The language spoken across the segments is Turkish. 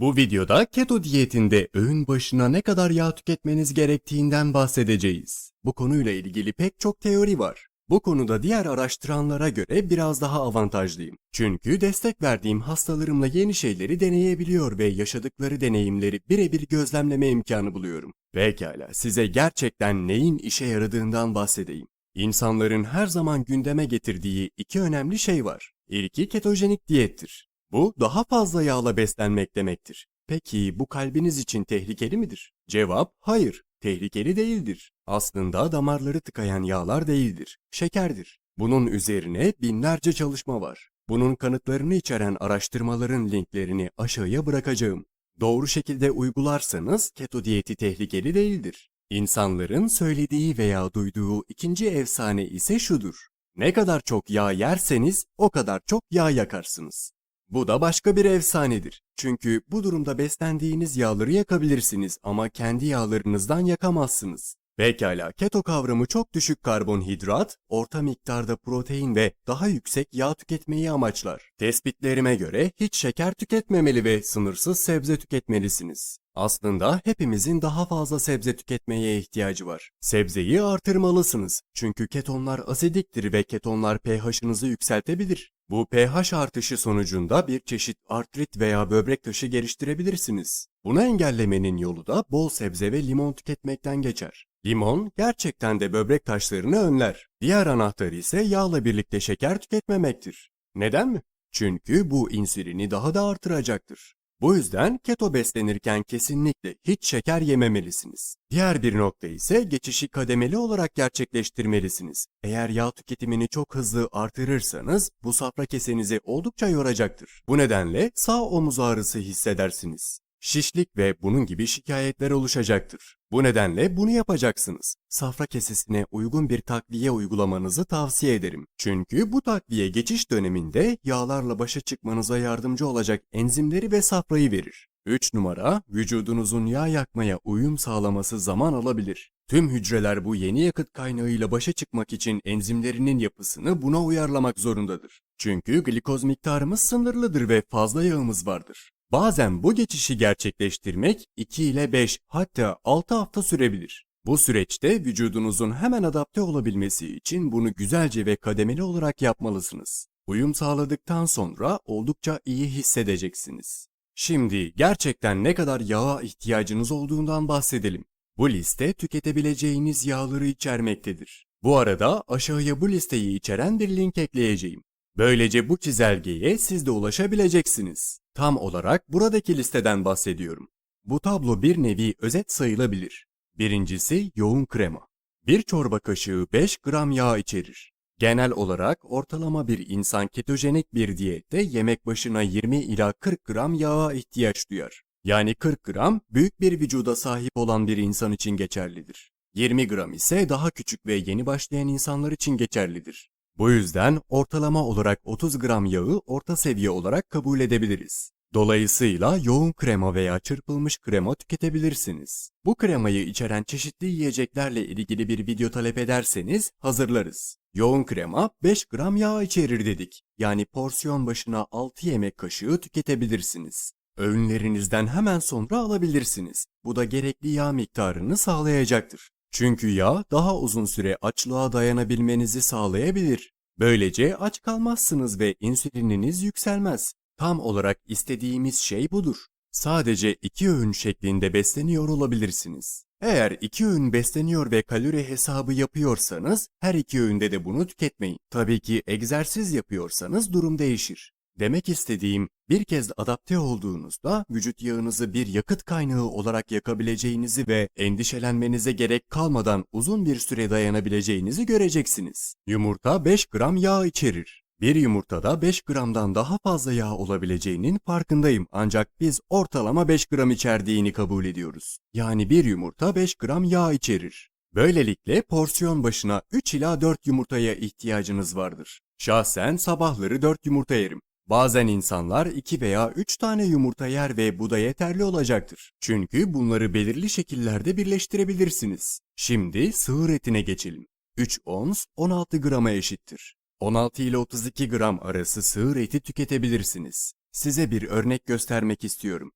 Bu videoda keto diyetinde öğün başına ne kadar yağ tüketmeniz gerektiğinden bahsedeceğiz. Bu konuyla ilgili pek çok teori var. Bu konuda diğer araştıranlara göre biraz daha avantajlıyım. Çünkü destek verdiğim hastalarımla yeni şeyleri deneyebiliyor ve yaşadıkları deneyimleri birebir gözlemleme imkanı buluyorum. Pekala, size gerçekten neyin işe yaradığından bahsedeyim. İnsanların her zaman gündeme getirdiği iki önemli şey var. İlki ketojenik diyettir. Bu daha fazla yağla beslenmek demektir. Peki bu kalbiniz için tehlikeli midir? Cevap hayır, tehlikeli değildir. Aslında damarları tıkayan yağlar değildir, şekerdir. Bunun üzerine binlerce çalışma var. Bunun kanıtlarını içeren araştırmaların linklerini aşağıya bırakacağım. Doğru şekilde uygularsanız keto diyeti tehlikeli değildir. İnsanların söylediği veya duyduğu ikinci efsane ise şudur. Ne kadar çok yağ yerseniz o kadar çok yağ yakarsınız. Bu da başka bir efsanedir. Çünkü bu durumda beslendiğiniz yağları yakabilirsiniz ama kendi yağlarınızdan yakamazsınız. Pekala, keto kavramı çok düşük karbonhidrat, orta miktarda protein ve daha yüksek yağ tüketmeyi amaçlar. Tespitlerime göre hiç şeker tüketmemeli ve sınırsız sebze tüketmelisiniz. Aslında hepimizin daha fazla sebze tüketmeye ihtiyacı var. Sebzeyi artırmalısınız. Çünkü ketonlar asidiktir ve ketonlar pH'ınızı yükseltebilir. Bu pH artışı sonucunda bir çeşit artrit veya böbrek taşı geliştirebilirsiniz. Bunu engellemenin yolu da bol sebze ve limon tüketmekten geçer. Limon gerçekten de böbrek taşlarını önler. Diğer anahtar ise yağla birlikte şeker tüketmemektir. Neden mi? Çünkü bu insülini daha da artıracaktır. Bu yüzden keto beslenirken kesinlikle hiç şeker yememelisiniz. Diğer bir nokta ise geçişi kademeli olarak gerçekleştirmelisiniz. Eğer yağ tüketimini çok hızlı artırırsanız bu safra kesenizi oldukça yoracaktır. Bu nedenle sağ omuz ağrısı hissedersiniz. Şişlik ve bunun gibi şikayetler oluşacaktır. Bu nedenle bunu yapacaksınız. Safra kesesine uygun bir takviye uygulamanızı tavsiye ederim. Çünkü bu takviye geçiş döneminde yağlarla başa çıkmanıza yardımcı olacak enzimleri ve safrayı verir. 3 numara, vücudunuzun yağ yakmaya uyum sağlaması zaman alabilir. Tüm hücreler bu yeni yakıt kaynağıyla başa çıkmak için enzimlerinin yapısını buna uyarlamak zorundadır. Çünkü glikoz miktarımız sınırlıdır ve fazla yağımız vardır. Bazen bu geçişi gerçekleştirmek 2 ile 5 hatta 6 hafta sürebilir. Bu süreçte vücudunuzun hemen adapte olabilmesi için bunu güzelce ve kademeli olarak yapmalısınız. Uyum sağladıktan sonra oldukça iyi hissedeceksiniz. Şimdi gerçekten ne kadar yağa ihtiyacınız olduğundan bahsedelim. Bu liste tüketebileceğiniz yağları içermektedir. Bu arada aşağıya bu listeyi içeren bir link ekleyeceğim. Böylece bu çizelgeye siz de ulaşabileceksiniz. Tam olarak buradaki listeden bahsediyorum. Bu tablo bir nevi özet sayılabilir. Birincisi yoğun krema. Bir çorba kaşığı 5 gram yağ içerir. Genel olarak ortalama bir insan ketojenik bir diyette yemek başına 20 ila 40 gram yağa ihtiyaç duyar. Yani 40 gram büyük bir vücuda sahip olan bir insan için geçerlidir. 20 gram ise daha küçük ve yeni başlayan insanlar için geçerlidir. Bu yüzden ortalama olarak 30 gram yağı orta seviye olarak kabul edebiliriz. Dolayısıyla yoğun krema veya çırpılmış krema tüketebilirsiniz. Bu kremayı içeren çeşitli yiyeceklerle ilgili bir video talep ederseniz hazırlarız. Yoğun krema 5 gram yağ içerir dedik. Yani porsiyon başına 6 yemek kaşığı tüketebilirsiniz. Öğünlerinizden hemen sonra alabilirsiniz. Bu da gerekli yağ miktarını sağlayacaktır. Çünkü yağ daha uzun süre açlığa dayanabilmenizi sağlayabilir. Böylece aç kalmazsınız ve insülininiz yükselmez. Tam olarak istediğimiz şey budur. Sadece iki öğün şeklinde besleniyor olabilirsiniz. Eğer iki öğün besleniyor ve kalori hesabı yapıyorsanız her iki öğünde de bunu tüketmeyin. Tabii ki egzersiz yapıyorsanız durum değişir. Demek istediğim bir kez adapte olduğunuzda vücut yağınızı bir yakıt kaynağı olarak yakabileceğinizi ve endişelenmenize gerek kalmadan uzun bir süre dayanabileceğinizi göreceksiniz. Yumurta 5 gram yağ içerir. Bir yumurtada 5 gramdan daha fazla yağ olabileceğinin farkındayım ancak biz ortalama 5 gram içerdiğini kabul ediyoruz. Yani bir yumurta 5 gram yağ içerir. Böylelikle porsiyon başına 3 ila 4 yumurtaya ihtiyacınız vardır. Şahsen sabahları 4 yumurta yerim. Bazen insanlar 2 veya 3 tane yumurta yer ve bu da yeterli olacaktır. Çünkü bunları belirli şekillerde birleştirebilirsiniz. Şimdi sığır etine geçelim. 3 ons 16 grama eşittir. 16 ile 32 gram arası sığır eti tüketebilirsiniz. Size bir örnek göstermek istiyorum.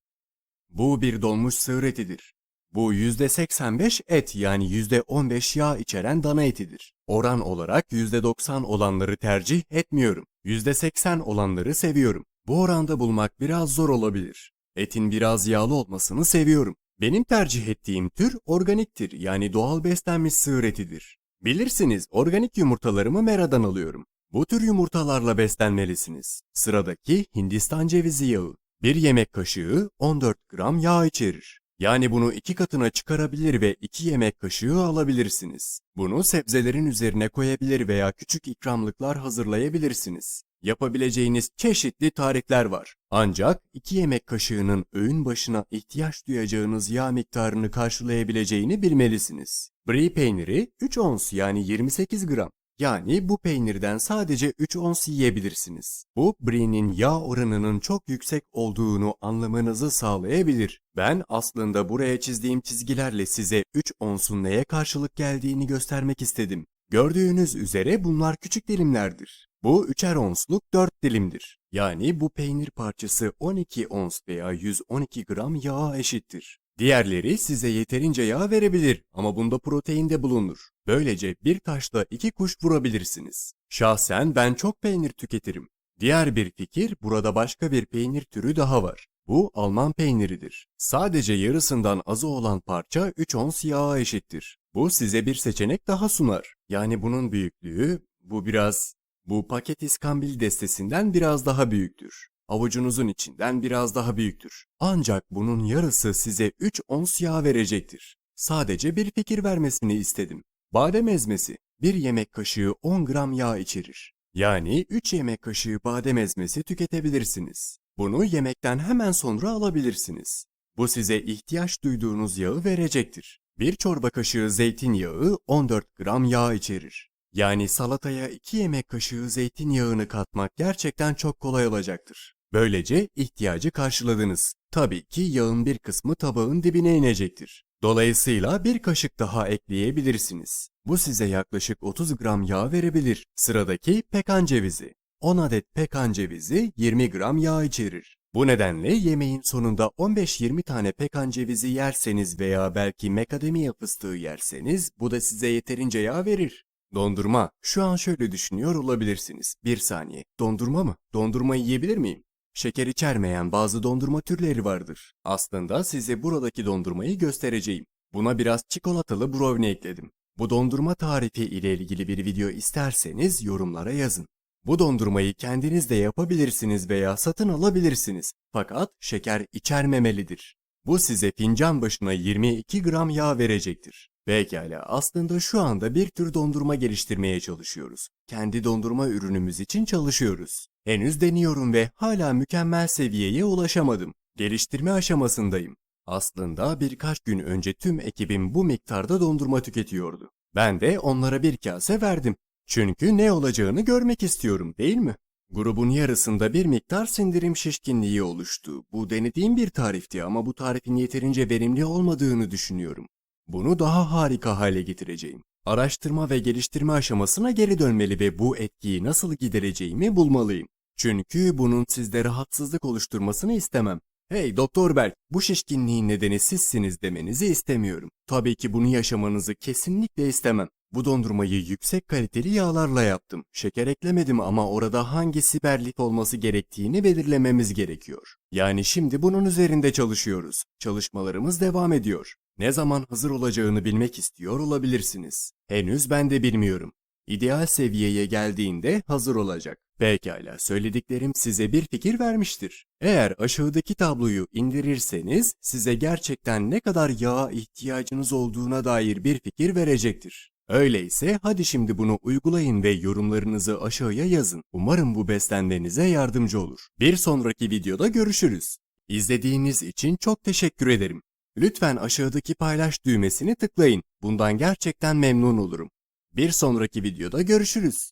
Bu bir donmuş sığır etidir. Bu %85 et yani %15 yağ içeren dana etidir. Oran olarak %90 olanları tercih etmiyorum. %80 olanları seviyorum. Bu oranda bulmak biraz zor olabilir. Etin biraz yağlı olmasını seviyorum. Benim tercih ettiğim tür organiktir yani doğal beslenmiş sığır etidir. Bilirsiniz organik yumurtalarımı meradan alıyorum. Bu tür yumurtalarla beslenmelisiniz. Sıradaki Hindistan cevizi yağı. Bir yemek kaşığı 14 gram yağ içerir. Yani bunu iki katına çıkarabilir ve iki yemek kaşığı alabilirsiniz. Bunu sebzelerin üzerine koyabilir veya küçük ikramlıklar hazırlayabilirsiniz. Yapabileceğiniz çeşitli tarifler var. Ancak 2 yemek kaşığının öğün başına ihtiyaç duyacağınız yağ miktarını karşılayabileceğini bilmelisiniz. Brie peyniri 3 ons yani 28 gram. Yani bu peynirden sadece 3 ons yiyebilirsiniz. Bu Brie'nin yağ oranının çok yüksek olduğunu anlamanızı sağlayabilir. Ben aslında buraya çizdiğim çizgilerle size 3 onsun neye karşılık geldiğini göstermek istedim. Gördüğünüz üzere bunlar küçük dilimlerdir. Bu 3'er onsluk 4 dilimdir. Yani bu peynir parçası 12 ons veya 112 gram yağa eşittir. Diğerleri size yeterince yağ verebilir ama bunda protein de bulunur. Böylece bir taşla iki kuş vurabilirsiniz. Şahsen ben çok peynir tüketirim. Diğer bir fikir burada başka bir peynir türü daha var. Bu Alman peyniridir. Sadece yarısından azı olan parça 3 ons yağa eşittir. Bu size bir seçenek daha sunar. Yani bunun büyüklüğü, bu biraz, bu paket iskambil destesinden biraz daha büyüktür. Avucunuzun içinden biraz daha büyüktür. Ancak bunun yarısı size 3 ons yağ verecektir. Sadece bir fikir vermesini istedim. Badem ezmesi, bir yemek kaşığı 10 gram yağ içerir. Yani 3 yemek kaşığı badem ezmesi tüketebilirsiniz. Bunu yemekten hemen sonra alabilirsiniz. Bu size ihtiyaç duyduğunuz yağı verecektir. Bir çorba kaşığı zeytinyağı 14 gram yağ içerir. Yani salataya 2 yemek kaşığı zeytinyağını katmak gerçekten çok kolay olacaktır. Böylece ihtiyacı karşıladınız. Tabii ki yağın bir kısmı tabağın dibine inecektir. Dolayısıyla bir kaşık daha ekleyebilirsiniz. Bu size yaklaşık 30 gram yağ verebilir. Sıradaki pekan cevizi. 10 adet pekan cevizi 20 gram yağ içerir. Bu nedenle yemeğin sonunda 15-20 tane pekan cevizi yerseniz veya belki mekademia fıstığı yerseniz bu da size yeterince yağ verir. Dondurma. Şu an şöyle düşünüyor olabilirsiniz. Bir saniye. Dondurma mı? Dondurma yiyebilir miyim? Şeker içermeyen bazı dondurma türleri vardır. Aslında size buradaki dondurmayı göstereceğim. Buna biraz çikolatalı brownie ekledim. Bu dondurma tarifi ile ilgili bir video isterseniz yorumlara yazın. Bu dondurmayı kendiniz de yapabilirsiniz veya satın alabilirsiniz. Fakat şeker içermemelidir. Bu size fincan başına 22 gram yağ verecektir. Pekala aslında şu anda bir tür dondurma geliştirmeye çalışıyoruz. Kendi dondurma ürünümüz için çalışıyoruz. Henüz deniyorum ve hala mükemmel seviyeye ulaşamadım. Geliştirme aşamasındayım. Aslında birkaç gün önce tüm ekibim bu miktarda dondurma tüketiyordu. Ben de onlara bir kase verdim. Çünkü ne olacağını görmek istiyorum değil mi? Grubun yarısında bir miktar sindirim şişkinliği oluştu. Bu denediğim bir tarifti ama bu tarifin yeterince verimli olmadığını düşünüyorum. Bunu daha harika hale getireceğim. Araştırma ve geliştirme aşamasına geri dönmeli ve bu etkiyi nasıl gidereceğimi bulmalıyım. Çünkü bunun sizde rahatsızlık oluşturmasını istemem. Hey Doktor Berk, bu şişkinliğin nedeni sizsiniz demenizi istemiyorum. Tabii ki bunu yaşamanızı kesinlikle istemem. Bu dondurmayı yüksek kaliteli yağlarla yaptım. Şeker eklemedim ama orada hangi siberlit olması gerektiğini belirlememiz gerekiyor. Yani şimdi bunun üzerinde çalışıyoruz. Çalışmalarımız devam ediyor. Ne zaman hazır olacağını bilmek istiyor olabilirsiniz. Henüz ben de bilmiyorum. İdeal seviyeye geldiğinde hazır olacak. Pekala, söylediklerim size bir fikir vermiştir. Eğer aşağıdaki tabloyu indirirseniz size gerçekten ne kadar yağa ihtiyacınız olduğuna dair bir fikir verecektir. Öyleyse hadi şimdi bunu uygulayın ve yorumlarınızı aşağıya yazın. Umarım bu beslenmenize yardımcı olur. Bir sonraki videoda görüşürüz. İzlediğiniz için çok teşekkür ederim. Lütfen aşağıdaki paylaş düğmesini tıklayın. Bundan gerçekten memnun olurum. Bir sonraki videoda görüşürüz.